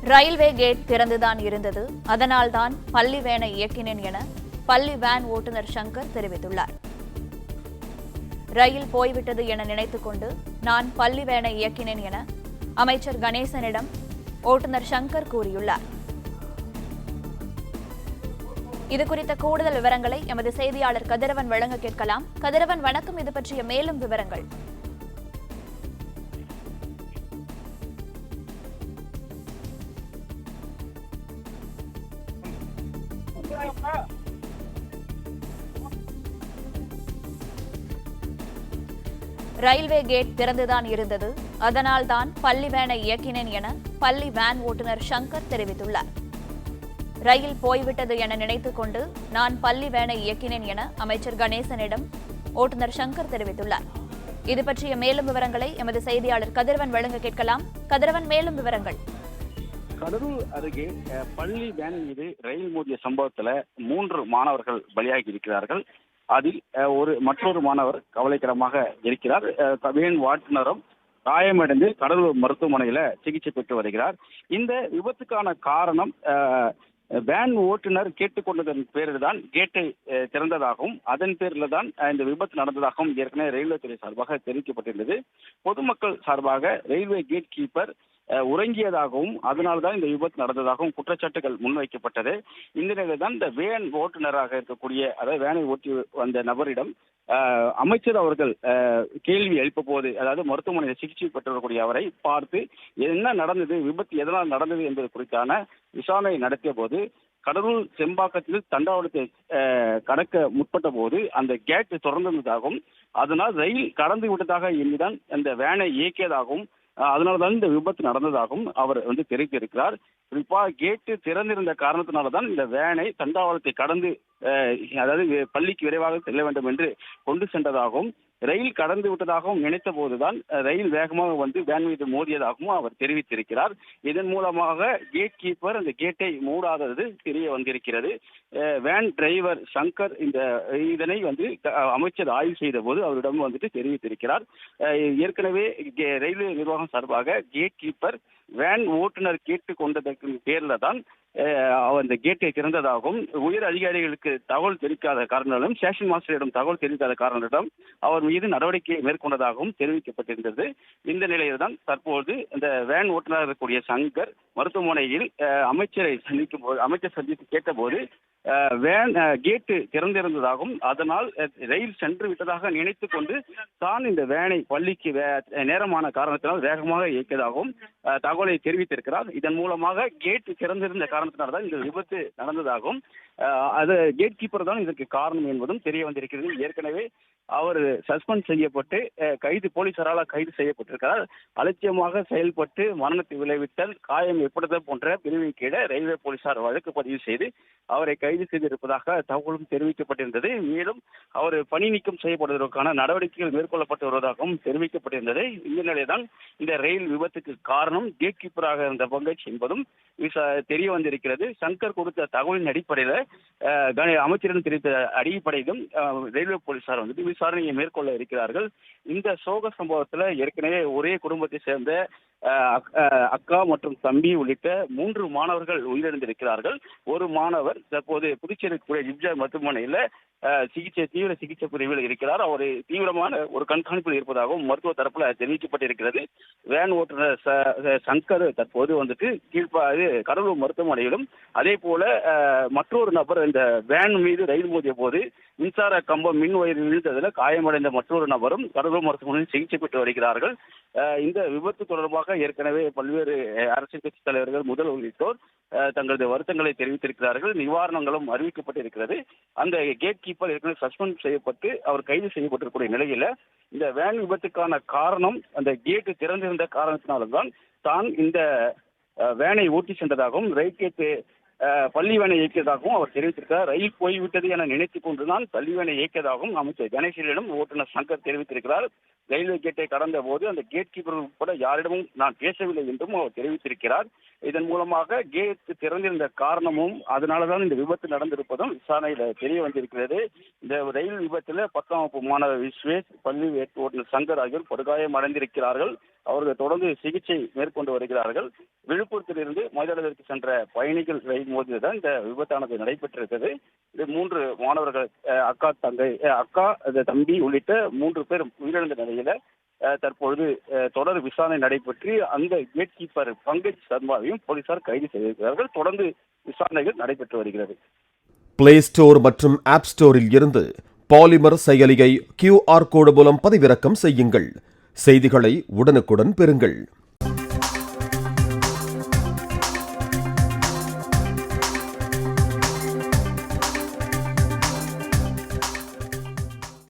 Railway gate திறந்துதான் இருந்தது. அதனால்தான் பள்ளி வேனை இயக்கினேன் என பள்ளி வேன் ஓட்டுநர் சங்கர் தெரிவித்துள்ளார். ரயில் போய்விட்டது என நினைத்துக் கொண்டு நான் பள்ளி வேனை இயக்கினேன் என அமைச்சர் கணேசனிடம் ஓட்டுநர் சங்கர் கூறியுள்ளார். இது குறித்த கூடுதல் விவரங்களை எமது செய்தியாளர் கதிரவன் வழங்க கேட்கலாம். கதிரவன் வணக்கம். இது பற்றிய மேலும் விவரங்கள். ரயில்வே கேட் திறந்துதான் இருந்தது. அதனால்தான் பள்ளி வேனை இயக்கினேன் என பள்ளி வேன் ஓட்டுநர் சங்கர் தெரிவித்துள்ளார். ரயில் போய்விட்டது என நினைத்துக் கொண்டு நான் பள்ளி வேனை இயக்கினேன் என அமைச்சர் கணேசனிடம் ஓட்டுநர் சங்கர் தெரிவித்துள்ளார். இது பற்றிய மேலும் விவரங்களை எமது செய்தியாளர் கதிரவன் வழங்க கேட்கலாம். கதிரவன் மேலும் விவரங்கள். கடலூர் அருகே பள்ளி வேன் மீது ரயில் மோதிய சம்பவத்துல மூன்று மாணவர்கள் பலியாகி இருக்கிறார்கள் அதில் ஒரு மற்றொரு மாணவர் கவலைக்கிடமாக இருக்கிறார். வேன் வாட்டுநரும் காயமடைந்து கடலூர் மருத்துவமனையில சிகிச்சை பெற்று வருகிறார். இந்த விபத்துக்கான காரணம் வேன் ஓட்டுநர் கேட்டுக்கொண்டதன் பேரில் தான் கேட்டை திறந்ததாகவும் அதன் பேரில் தான் இந்த விபத்து நடந்ததாகவும் ஏற்கனவே ரயில்வே துறை சார்பாக தெரிவிக்கப்பட்டிருந்தது. பொதுமக்கள் சார்பாக ரயில்வே கேட் கீப்பர் உறங்கியதாகவும் அதனால்தான் இந்த விபத்து நடந்ததாகவும் குற்றச்சாட்டுகள் முன்வைக்கப்பட்டது. இந்த நிலையில் தான் இந்த வேன் ஓட்டுநராக இருக்கக்கூடிய அதாவது வேனை ஓட்டி வந்த நபரிடம் அமைச்சர் அவர்கள் கேள்வி எழுப்ப போது அதாவது மருத்துவமனையில் சிகிச்சை பெற்று வரக்கூடிய அவரை பார்த்து என்ன நடந்தது விபத்து எதனால் நடந்தது என்பது குறித்தான விசாரணை நடத்திய போது கடலூர் செம்பாக்கத்தில் தண்டாவளத்தை கடக்க முற்பட்ட போது அந்த கேட் திறந்திருந்ததாகவும் அதனால் ரயில் கடந்து விட்டதாக எண்ணிதான் அந்த வேனை இயக்கியதாகவும் அதனாலதான் இந்த விபத்து நடந்ததாகவும் அவர் வந்து தெரிவித்திருக்கிறார். குறிப்பா கேட்டு திறந்திருந்த காரணத்தினாலதான் இந்த வேனை தண்டாவளத்தை கடந்து அதாவது பள்ளிக்கு விரைவாக செல்ல வேண்டும் என்று கொண்டு சென்றதாகவும் ரயில் கடந்து விட்டதாகவும் நினைத்த போதுதான் ரயில் வேகமாக வந்து வேன் மீது மோதியதாகவும் அவர் தெரிவித்திருக்கிறார். இதன் மூலமாக கேட் கீப்பர் அந்த கேட்டை மூடாதது தெரிய வந்திருக்கிறது. வேன் டிரைவர் சங்கர் இந்த இதனை வந்து அமைச்சர் ஆய்வு செய்த போது அவரிடம் வந்துட்டு தெரிவித்திருக்கிறார். ஏற்கனவே ரயில்வே நிர்வாகம் சார்பாக கேட் கீப்பர் வேன் ஓட்டுநர் கேட்டு கொண்டதற்கு பேர்ல தான் அந்த அவர் கேட்டை திறந்ததாகவும் உயர் அதிகாரிகளுக்கு தகவல் தெரிவிக்காத காரணங்களும் ஸ்டேஷன் மாஸ்டரிடம் தகவல் தெரிவிக்காத காரணத்திடம் அவர் மீது நடவடிக்கை மேற்கொண்டதாகவும் தெரிவிக்கப்பட்டிருந்தது. இந்த நிலையில் தான் தற்போது இந்த வேன் ஓட்டுநர் இருக்கக்கூடிய சங்கர் மருத்துவமனையில் அமைச்சரை சந்திக்கும் போது அமைச்சர் சந்தித்து கேட்டபோது வேன் கேட்டு திறந்திருந்ததாகவும் அதனால் ரயில் சென்று விட்டதாக நினைத்து கொண்டு தான் இந்த வேனை பள்ளிக்கு வே- நேரமான காரணத்தினால் வேகமாக இயக்கியதாகவும் அஹ், தகவலை தெரிவித்திருக்கிறார். இதன் மூலமாக கேட் திறந்திருந்த காரணத்தினால் தான் இந்த விபத்து நடந்ததாகவும் அது கேட் கீப்பர் தான் இதற்கு காரணம் என்பதும் தெரிய வந்திருக்கிறது. ஏற்கனவே அவர் சஸ்பெண்ட் செய்யப்பட்டு கைது போலீசாரால் கைது செய்யப்பட்டிருக்கிறார். அலட்சியமாக செயல்பட்டு மரணத்தை விளைவித்தல் காயம் ஏற்படுத்தல் போன்ற பிரிவை கீழே ரயில்வே போலீசார் வழக்கு பதிவு செய்து அவரை கைது செய்திருப்பதாக தகவலும் தெரிவிக்கப்பட்டிருந்தது. மேலும் அவர் பணி நீக்கம் செய்யப்படுவதற்கான நடவடிக்கைகள் மேற்கொள்ளப்பட்டு வருவதாகவும் தெரிவிக்கப்பட்டிருந்தது. இந்த நிலையில்தான் இந்த ரயில் விபத்துக்கு காரணம் கேட் கீப்பராக இருந்த பங்கஜ் என்பதும் விசா- தெரிய வந்திருக்கிறது சங்கர் கொடுத்த தகவலின் அடிப்படையில் அமைச்சரிடம் தெரிவித்த அடிப்படையிலும் ரயில்வே போலீசார் வந்துட்டு விசாரணையை மேற்கொள்ள இருக்கிறார்கள். இந்த சோக சம்பவத்துல ஏற்கனவே ஒரே குடும்பத்தை சேர்ந்த அக்கா மற்றும் தம்பி உள்ளிட்ட மூன்று மாணவர்கள் உயிரிழந்திருக்கிறார்கள். ஒரு மாணவர் தற்போது புதுச்சேரி கூடிய ஜிப்ஜார் மருத்துவமனையில சிகிச்சை தீவிர சிகிச்சை பிரிவில் இருக்கிறார். அவர் தீவிரமான ஒரு கண்காணிப்பில் இருப்பதாகவும் மருத்துவ தரப்புல தெரிவிக்கப்பட்டிருக்கிறது. வேன் ஓட்டுநர் ச- சங்கர் தற்போது வந்துட்டு கீழ்ப்பா இது கடலூர் மருத்துவமனையிலும் அதே போல மற்றொரு நபர் இந்த வேன் மீது ரயில் மோதிய போது மின்சார கம்பம் மின் வயிறு விழுந்ததில் காயமடைந்த மற்றொரு நபரும் கடலூர் மருத்துவமனையில் சிகிச்சை பெற்று வருகிறார்கள். இந்த விபத்து தொடர்பாக ஏற்கனவே பல்வேறு அரசியல் கட்சி தலைவர்கள் முதல் உள்ளிட்டோர் தங்களது வருத்தங்களை தெரிவித்திருக்கிறார்கள். நிவாரணங்களும் அறிவிக்கப்பட்டிருக்கிறது அந்த கேட் கீப்பர் ஏற்கனவே சஸ்பெண்ட் செய்யப்பட்டு அவர் கைது செய்யப்பட்டிருக்கூடிய நிலையில இந்த வேன் விபத்துக்கான காரணம் அந்த கேட்டு திறந்திருந்த காரணத்தினால்தான் தான் இந்த வேனை ஓட்டி சென்றதாகவும் ரயில் கேட்டு அஹ், பள்ளி வேனை இயக்கியதாகவும் அவர் தெரிவித்திருக்கிறார். ரயில் போய்விட்டது என நினைத்துக் கொண்டுதான் பள்ளி வேனை இயக்கியதாகவும் அமைச்சர் கணேசனிடம் ஓட்டுநர் சங்கர் தெரிவித்திருக்கிறார். ரயில்வே கேட்டை கடந்த போது அந்த கேட் கீப்பர் உட்பட யாரிடமும் நான் பேசவில்லை என்றும் அவர் தெரிவித்திருக்கிறார். இதன் மூலமாக கேட் திறந்திருந்த காரணமும் அதனாலதான் இந்த விபத்து நடந்திருப்பதும் விசாரணையில தெரிய வந்திருக்கிறது. இந்த ரயில் விபத்துல பத்தாம் வகுப்பு மாணவர் விஸ்வேஷ் பள்ளி ஓட்டுநர் சங்கர் ஆகியோர் படுகாயம் அடைந்திருக்கிறார்கள். அவர்கள் தொடர்ந்து சிகிச்சை மேற்கொண்டு வருகிறார்கள். விழுப்புரத்திலிருந்து மயிலாடுதுறைக்கு சென்ற பயணிகள் ரயில் மோதியதுதான் இந்த விபத்தானது நடைபெற்றிருக்கிறது. இது மூன்று மாணவர்கள் அக்கா தங்கை அக்கா தம்பி உள்ளிட்ட மூன்று பேர் உயிரிழந்த நிலையில் அஹ், தற்பொழுது தொடர் விசாரணை நடைபெற்று அந்த கேட் கீப்பர் பங்கஜ் சர்மாவையும் போலீசார் கைது செய்திருக்கிறார்கள். தொடர்ந்து விசாரணைகள் நடைபெற்று வருகிறது. பிளே ஸ்டோர் மற்றும் ஆப் ஸ்டோரில் இருந்து பாலிமர் செயலியை கியூஆர் கோடு மூலம் பதிவிறக்கம் செய்யுங்கள். செய்திகளை உடனுக்குடன் பெறுங்கள்.